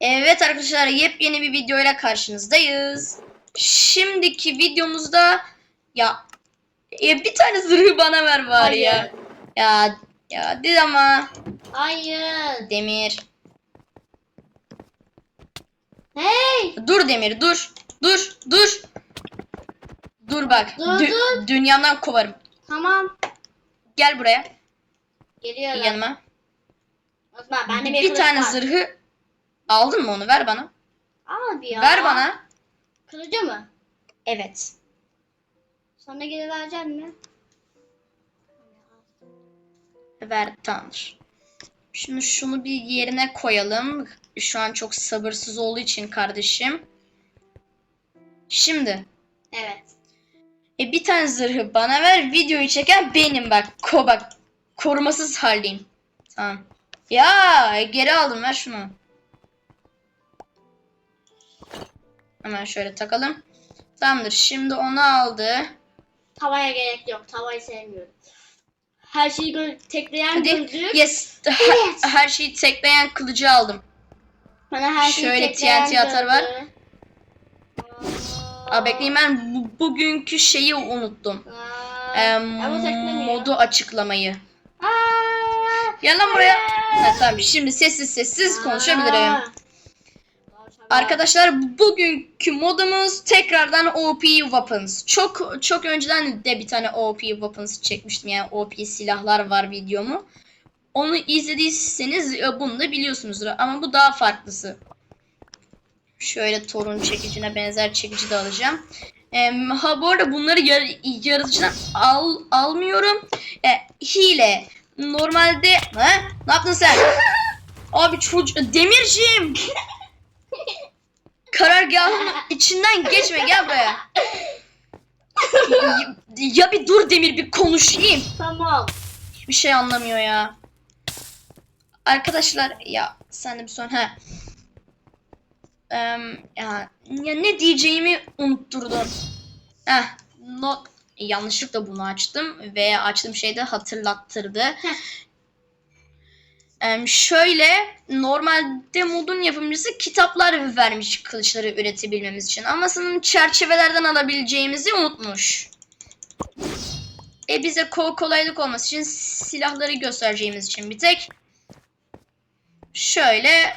Evet arkadaşlar yepyeni bir videoyla karşınızdayız. Şimdiki videomuzda ya e, bir tane zırhı bana ver bari ya. Hayır. Ya ya dedi ama Hayır. Demir. Hey. Dur Demir dur. Dur dur. Dur bak. Dur, Dü- dur. Dünyamdan kovarım. Tamam. Gel buraya. Geliyorum. Yanıma. Osman ben de bir, Bir tane var. zırhı aldın mı onu? Ver bana. Abi ya. Ver bana. Kılıcı mı? Evet. Sana geri verecek mi? Ver tamamdır. Şimdi şunu bir yerine koyalım. Şu an çok sabırsız olduğu için kardeşim. Şimdi Evet. e, bir tane zırhı bana ver. Videoyu çeken benim bak. Ko bak. Korumasız haldeyim. Tamam. Ya e, geri aldım ver şunu. Hemen şöyle takalım. Tamamdır. Şimdi onu aldı. Tavaya gerek yok. Tavayı sevmiyorum. Her şeyi gö- tekleyen Hadi. gözlük. Yes. Evet. Her, her şeyi tekleyen kılıcı aldım. Bana her şeyi Şöyle tekleyen TNT atar var. Aa, bekleyin ben bu- bugünkü şeyi unuttum. Aa, Ee, modu açıklamayı. Aa, Gel lan buraya. Ha, tamam şimdi sessiz sessiz konuşabilirim. Arkadaşlar bugünkü modumuz tekrardan OP Weapons. Çok çok önceden de bir tane OP Weapons çekmiştim yani OP silahlar var videomu. Onu izlediyseniz e, bunu da biliyorsunuzdur ama bu daha farklısı. Şöyle torun çekicine benzer çekici de alacağım. Em, ha bu arada bunları yar yaratıcıdan al almıyorum. E, hile. Normalde ha? Ne yaptın sen? Abi çocuk demircim. Karargahın içinden geçme gel buraya. Ya, ya bir dur Demir bir konuşayım. Tamam. Hiçbir şey anlamıyor ya. Arkadaşlar ya sen de bir son ha. Em, ya, ya ne diyeceğimi unutturdun. Heh, not yanlışlıkla bunu açtım ve açtığım şey de hatırlattırdı. Şöyle normalde modun yapımcısı kitaplar vermiş kılıçları üretebilmemiz için ama sanırım çerçevelerden alabileceğimizi unutmuş. E bize ko- kolaylık olması için silahları göstereceğimiz için bir tek şöyle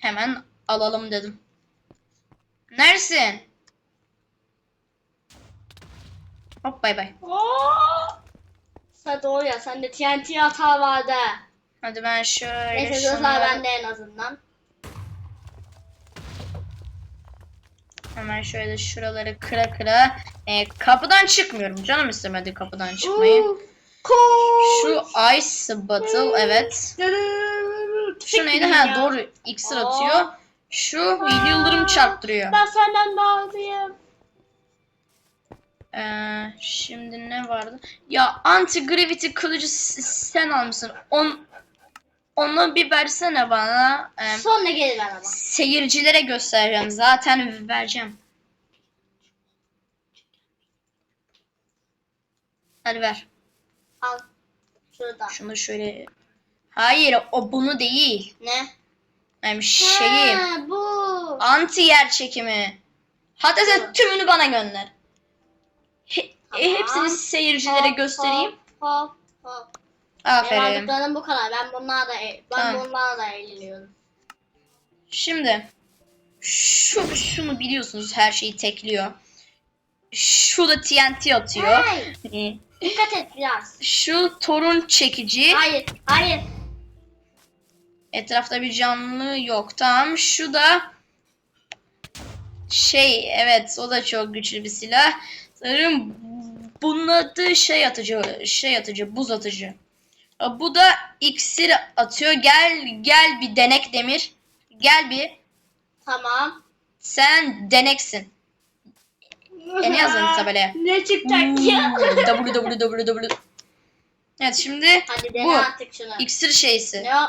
hemen alalım dedim. Neresin? Hop bay bay. Sen doğru ya. Sende TNT hata vardı. Hadi ben şöyle Neyse şunu- gözler bende en azından. Hemen şöyle şuraları kıra kıra. E, kapıdan çıkmıyorum. Canım istemedi kapıdan çıkmayı. Şu Ice Battle evet. Şu neydi? Ha doğru iksir Aa. atıyor. Şu yıldırım çarptırıyor. Ben senden daha hızlıyım. Ee, şimdi ne vardı? Ya anti gravity kılıcı sen almışsın. On, onu bir versene bana. Ee, Sonra gelir ama. seyircilere göstereceğim. Zaten vereceğim. Hadi ver. Al. Şurada. Şunu şöyle. Hayır o bunu değil. Ne? Yani şeyi. Ha, bu. Anti yer çekimi. Hatta sen tümünü bana gönder. He- e, Tamam. hepsini seyircilere Hop, göstereyim. Hop hop hop. Aferin. Benim aldıklarım bu kadar. Ben bunlarla da e- ben Tamam. bunlarla da eğleniyorum. Şimdi şu şunu biliyorsunuz her şeyi tekliyor. Şu da TNT atıyor. Hey, Ee, dikkat et biraz. Şu torun çekici. Hayır, hayır. Etrafta bir canlı yok. Tamam. Şu da şey evet o da çok güçlü bir silah. Sanırım bunun adı şey atıcı, şey atıcı, buz atıcı. Bu da iksir atıyor. Gel gel bir denek demir. Gel bir. Tamam. Sen deneksin. E ne yazdın tabelaya? Ne çıkacak ya? www. Evet şimdi Hadi dene Bu. artık şunu. iksir şeysi. Ne o?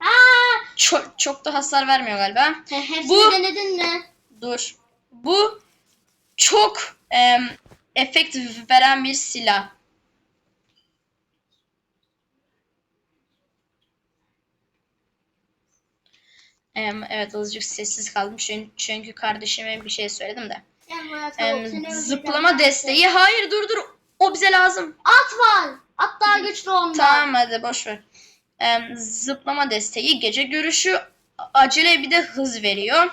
Aa, Çok, çok da hasar vermiyor galiba. he- hepsini Bu- denedin mi? Dur. Bu çok em, efekt veren bir silah. Em, evet azıcık sessiz kaldım çünkü, çünkü kardeşime bir şey söyledim de. Em, zıplama desteği. Hayır dur dur. O bize lazım. At var. At daha güçlü ondan. Tamam hadi boş ver. Em, zıplama desteği, gece görüşü, acele bir de hız veriyor.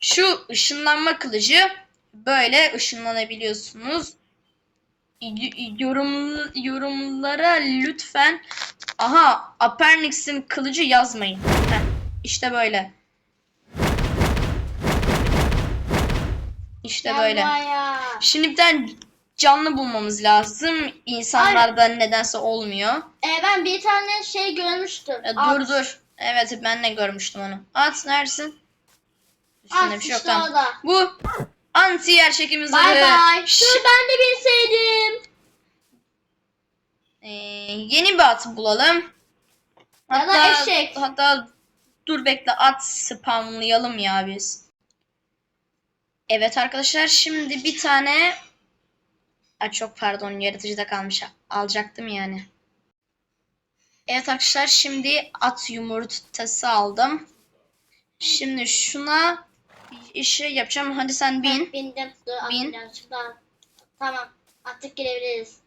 Şu ışınlanma kılıcı böyle ışınlanabiliyorsunuz. Y- yorum yorumlara lütfen aha Apernix'in kılıcı yazmayın. Heh, işte böyle. İşte böyle. Şimdi bir tane canlı bulmamız lazım. İnsanlarda nedense olmuyor. Ee, ben bir tane şey görmüştüm. E, At. dur dur. Evet ben de görmüştüm onu. At neredesin? Üstünde At bir şey yok işte tamam. Bu anti yer çekimi Bay bay. Dur ben de bilseydim. Ee, yeni bir at bulalım. Ya da eşek. Hatta dur bekle at spamlayalım ya biz. Evet arkadaşlar şimdi bir tane Ay çok pardon yaratıcıda kalmış. Alacaktım yani. Evet arkadaşlar şimdi at yumurtası aldım. Şimdi şuna şey yapacağım. Hadi sen bin. Bindim. Dur Bin. Tamam. Artık girebiliriz.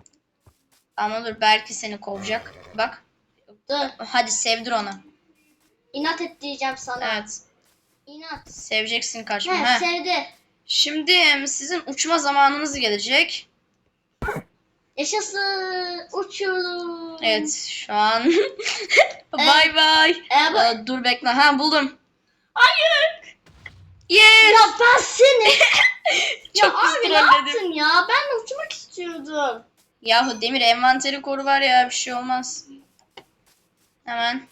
Ama dur belki seni kovacak. Bak. Dur. Hadi sevdir onu. İnat et diyeceğim sana. Evet. İnat. Seveceksin kaçma. He, sevdi. Şimdi em, sizin uçma zamanınız gelecek. Yaşasın. Uçuyorum. Evet şu an. Bay bay. E, bu... Aa, Dur bekle. Ha buldum. Hayır. Yes. Ya ben seni. Çok ya abi ne trolledim. yaptın ya? Ben uçmak istiyordum. Yahu Demir envanteri koru var ya bir şey olmaz. Hemen.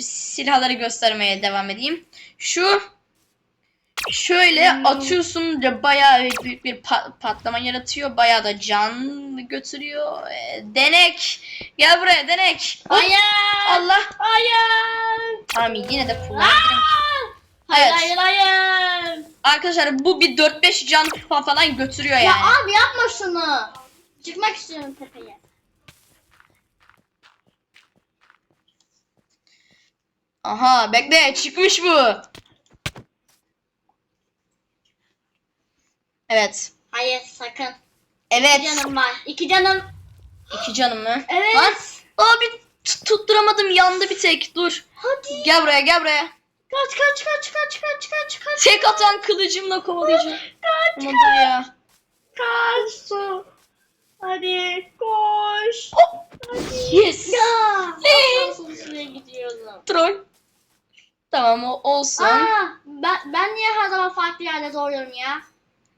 Silahları göstermeye devam edeyim. Şu şöyle Hmm. atıyorsun da bayağı büyük bir pa- patlama yaratıyor. Bayağı da can götürüyor. Ee, denek. Gel buraya denek. Hayır. Allah. Hayır. Tamam yine de kullanabilirim. Hayır Evet. hayır hayır. Arkadaşlar bu bir 4-5 can fa- falan götürüyor Ya yani. abi yapma şunu. Çıkmak istiyorum tepeye. Aha bekle çıkmış bu. Evet. Hayır sakın. Evet. İki canım var. İki canım. İki canım mı? Evet. Lan. Abi t- tutturamadım yandı bir tek. Dur. Hadi. Gel buraya gel buraya. Kaç kaç kaç kaç kaç kaç kaç. Tek atan kılıcımla kovalayacağım. Kaç Ama dur ya. kaç. Su. Hadi koş. Hadi. Yes. Ya. Nasıl şuraya gidiyorum. Troll. Tamam o olsun. Aa, ben, ben niye her zaman farklı yerde doğuyorum ya?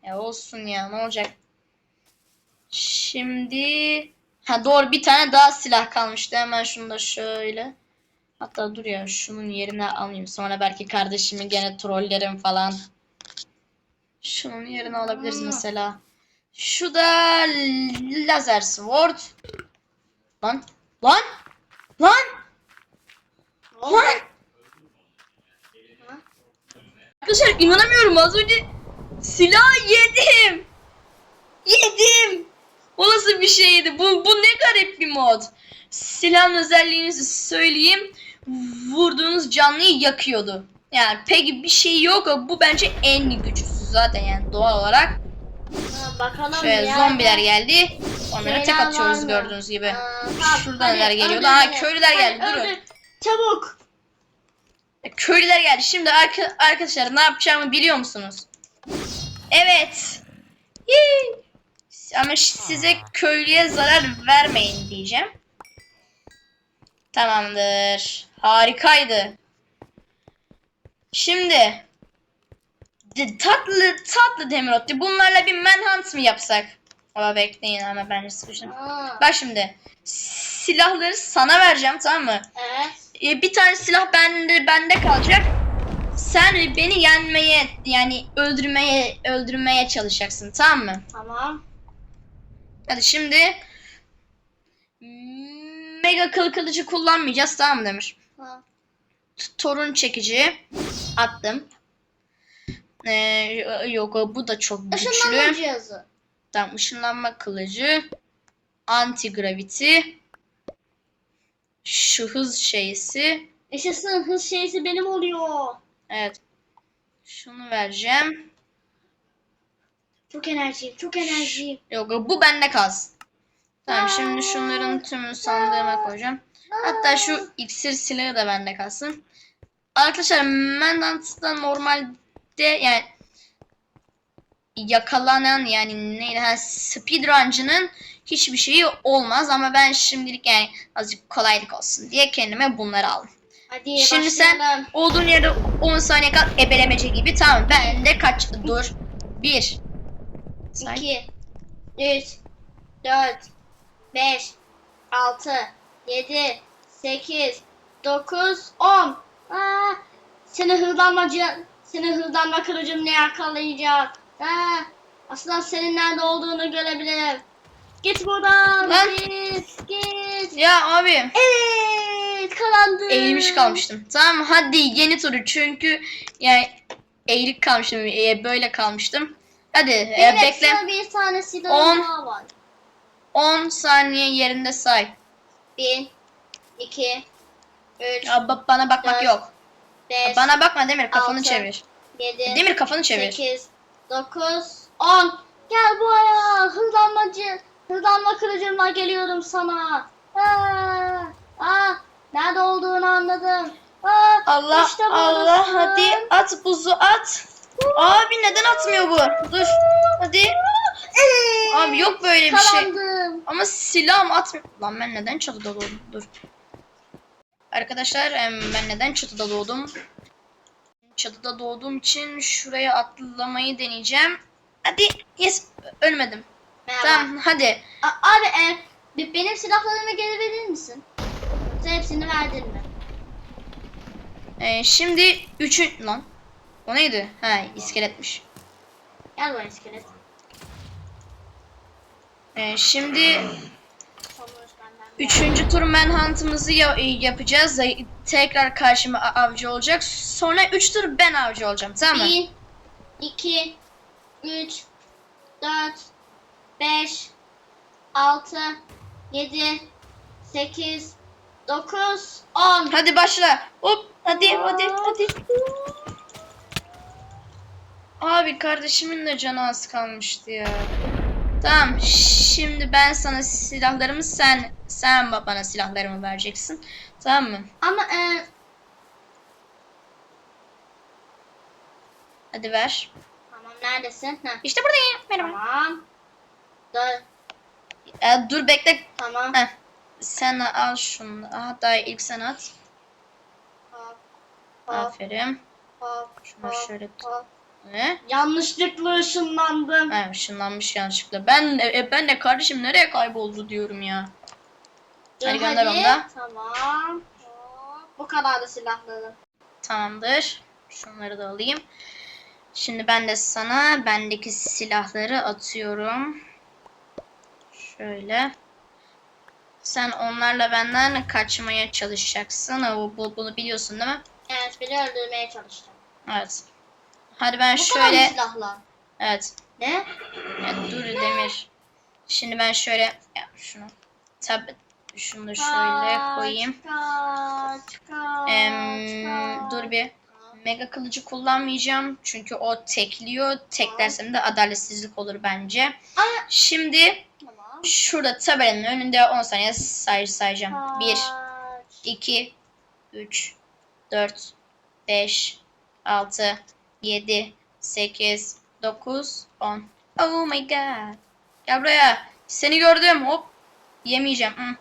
Ya olsun ya ne olacak. Şimdi ha doğru bir tane daha silah kalmıştı. Hemen şunu da şöyle. Hatta dur ya şunun yerine alayım. Sonra belki kardeşimi gene trollerim falan. Şunun yerine alabiliriz Aa. mesela. Şu da lazer sword. Lan lan lan lan. Arkadaşlar inanamıyorum az önce silah yedim. Yedim. O nasıl bir şeydi? Bu, bu ne garip bir mod. Silahın özelliğini söyleyeyim. Vurduğunuz canlıyı yakıyordu. Yani pek bir şey yok. Bu bence en güçlüsü zaten yani doğal olarak. Ha, bakalım Şöyle ya. zombiler geldi. Onlara tek atıyoruz gördüğünüz gibi. Aa, Şuradan neler geliyor? beni. köylüler geldi. Durun. Çabuk. Köylüler geldi. Şimdi arka- arkadaşlar ne yapacağımı biliyor musunuz? Evet. Yee. Ama size köylüye zarar vermeyin diyeceğim. Tamamdır. Harikaydı. Şimdi tatlı tatlı Demirot'tu. Bunlarla bir manhunt mı yapsak? Ama bekleyin ama bence sıkıştım. Bak şimdi silahları sana vereceğim tamam mı? evet. E, bir tane silah bende bende kalacak. Sen beni yenmeye yani öldürmeye öldürmeye çalışacaksın tamam mı? Tamam. Hadi şimdi mega kıl kılıcı kullanmayacağız tamam mı Demir? Tamam. Torun çekici attım. Ee, yok bu da çok Işınlanma güçlü. cihazı. Tamam ışınlanma kılıcı. Anti gravity. Şu hız şeysi. Yaşasın hız şeysi benim oluyor. Evet. Şunu vereceğim. Çok enerjiyim, çok enerjiyim. Yok bu bende kalsın. Tamam şimdi şunların tümünü sandığıma koyacağım. Hatta şu iksir silahı da bende kalsın. Arkadaşlar Manhunt'da normalde yani yakalanan yani neydi ha speedruncı'nın hiçbir şeyi olmaz ama ben şimdilik yani azıcık kolaylık olsun diye kendime bunları aldım. Hadi Şimdi sen başlayalım. olduğun yerde 10 saniye kal ebelemece gibi tamam ben de kaç dur 1 Say. 2, 3, 4, 5, 6, 7, 8, 9, 10. Aa, seni hırlanmacı, seni hırlanma kılıcımla yakalayacak. Aa, aslında senin nerede olduğunu görebilirim. Git buradan. Lan. Git, git. Ya abi Evet, kalandım. eğilmiş kalmıştım. Tamam hadi yeni turu çünkü yani eğilik kalmıştım e, böyle kalmıştım. Hadi e, bekle bir tane silahım daha var. 10 saniye yerinde say. 1, 2, 3, Ya, ba- bana bakmak Dört, yok. 5, Bana bakma Demir kafanı altı, çevir. 7, Demir kafanı çevir. 8, 9, 10. Gel buraya hızlanmacı. Hızlanma kılıcımla geliyorum sana. Aa, aa, nerede olduğunu anladım. Aa, Allah işte Allah buradasın. hadi at buzu at. Abi neden atmıyor bu? Dur. Hadi. Abi yok böyle bir şey. Kalandım. Ama silahım atmıyor. Lan ben neden çatıda doğdum? Dur. Arkadaşlar ben neden çatıda doğdum? Çatıda doğduğum için şuraya atlamayı deneyeceğim. Hadi. Yes. Ölmedim. Merhaba. Tamam hadi. A- abi e, be- benim silahlarımı geri verir misin? Sen hepsini verdin mi? Ee, şimdi üçün... Lan. O neydi? Ha iskeletmiş. Gel buraya iskelet. Ee, şimdi üçüncü tur manhunt'ımızı ya- yapacağız. Tekrar karşıma avcı olacak. Sonra üç tur ben avcı olacağım. Tamam mı? 1, 2, 3, 4, 5, 6, 7, 8, 9, 10. Hadi başla. Hop. Hadi hadi hadi. Abi kardeşimin de canı az kalmıştı ya. Tamam. Şimdi ben sana silahlarımı sen sen ba- bana silahlarımı vereceksin. Tamam mı? Ama e, Hadi ver. tamam neredesin? Heh, İşte buradayım. Merhaba. tamam. Dur, Ee, dur bekle. tamam. Heh. Sen al şunu. Hatta ilk sen at. Hop, hop, Aferin. hop, Şunu hop, şöyle hop. Ne? Yanlışlıkla ışınlandım. Ha, ışınlanmış yanlışlıkla. Ben e, ben de kardeşim nereye kayboldu diyorum ya. Dur, Hadi gönder onu da. Tamam. Hop, Bu kadar da silahlarım. Tamamdır. Şunları da alayım. Şimdi ben de sana bendeki silahları atıyorum. Şöyle. Sen onlarla benden kaçmaya çalışacaksın. O, bu, bunu biliyorsun değil mi? Evet beni öldürmeye çalıştım. Evet. Hadi ben Bu kadar mı şöyle... silahlar? Evet. Ne? Ya dur Demir. Şimdi ben şöyle... Ya şunu... Tabi... Şunu da şöyle Kaç, koyayım. Kaç, kaç, Em, kaç. dur bir. Mega kılıcı kullanmayacağım. Çünkü o tekliyor. Teklersem de adaletsizlik olur bence. Ama Şimdi tamam. Şurada tabelanın önünde 10 saniye say sayacağım. 1, Kaç. 2, 3, 4, 5, 6, 7, 8, 9, 10. Oh my god. Gel buraya. Seni gördüm. Hop. Yemeyeceğim. Hı.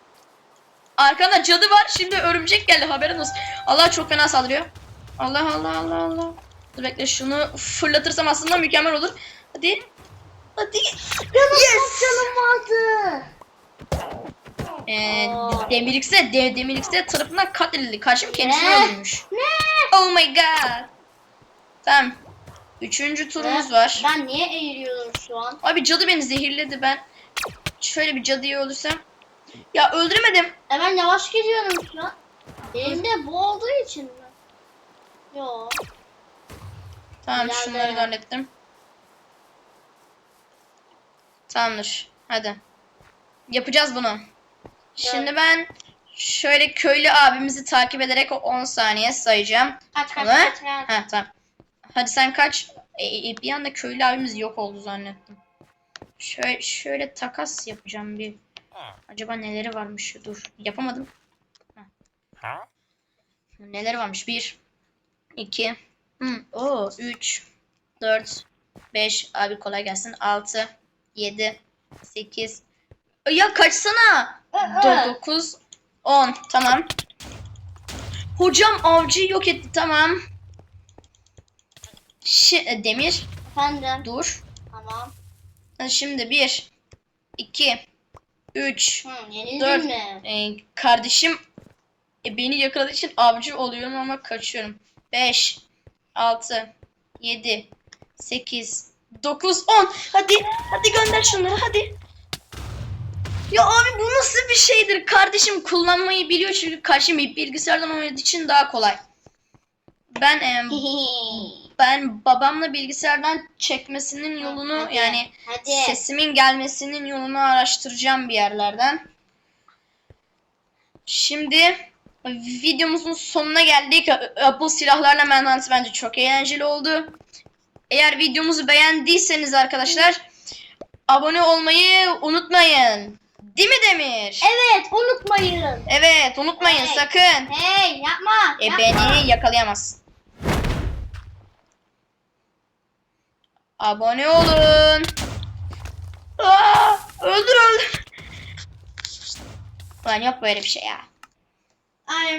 Arkanda cadı var. Şimdi örümcek geldi. Haberin olsun. Allah çok fena saldırıyor. Allah Allah Allah Allah. Dur bekle şunu fırlatırsam aslında mükemmel olur. Hadi. Hadi. Yes. canım vardı. Ee. Demirix'e de, Demirix'e tarafından katledildi. Karşım kendisini Ne? öldürmüş. Ne? Oh my god. Tamam. Üçüncü turumuz Ne? var. Ben niye eğiliyorum şu an? Abi cadı beni zehirledi ben. Şöyle bir cadıyı öldürsem. Ya öldüremedim. E ben yavaş gidiyorum şu an. Elimde bu olduğu için mi? Yo. Tamam İleride. şunları da hallettim. Tamamdır. Hadi. Yapacağız bunu. Şimdi ben Şöyle köylü abimizi takip ederek o 10 saniye sayacağım. Kaç kaç kaç kaç. Ha tamam. Hadi sen kaç? E, e, bir anda köylü abimiz yok oldu zannettim. Şöyle, şöyle takas yapacağım bir. Acaba neleri varmış? Dur. Yapamadım. Huh? Neleri varmış? 1 2 hmm, o 3 4 5 abi kolay gelsin. 6 7 8 Ya kaçsana? Aa. 9 10 tamam. Hocam avcıyı yok etti tamam. Şi, e, Demir Efendim. dur. Tamam. Ha, Şimdi 1 2 3 Hı, yenildin Dört. mi? Ee, kardeşim e, beni yakaladığı için avcı oluyorum ama kaçıyorum. 5, 6, 7, 8, 9, 10. Hadi, hadi gönder şunları hadi. Ya abi bu nasıl bir şeydir? Kardeşim kullanmayı biliyor çünkü karşım bilgisayardan oynadığı için daha kolay. Ben em, ben babamla bilgisayardan çekmesinin yolunu Hadi, yani Hadi. Sesimin gelmesinin yolunu araştıracağım bir yerlerden. Şimdi videomuzun sonuna geldik. Bu silahlarla menansı bence çok eğlenceli oldu. Eğer videomuzu beğendiyseniz arkadaşlar abone olmayı unutmayın. Değil mi Demir? Evet unutmayın. Evet unutmayın Evet. sakın. Hey yapma. E yapma. beni yakalayamaz. Abone olun. Aa, öldür öldür. Lan yok böyle bir şey ya. Ay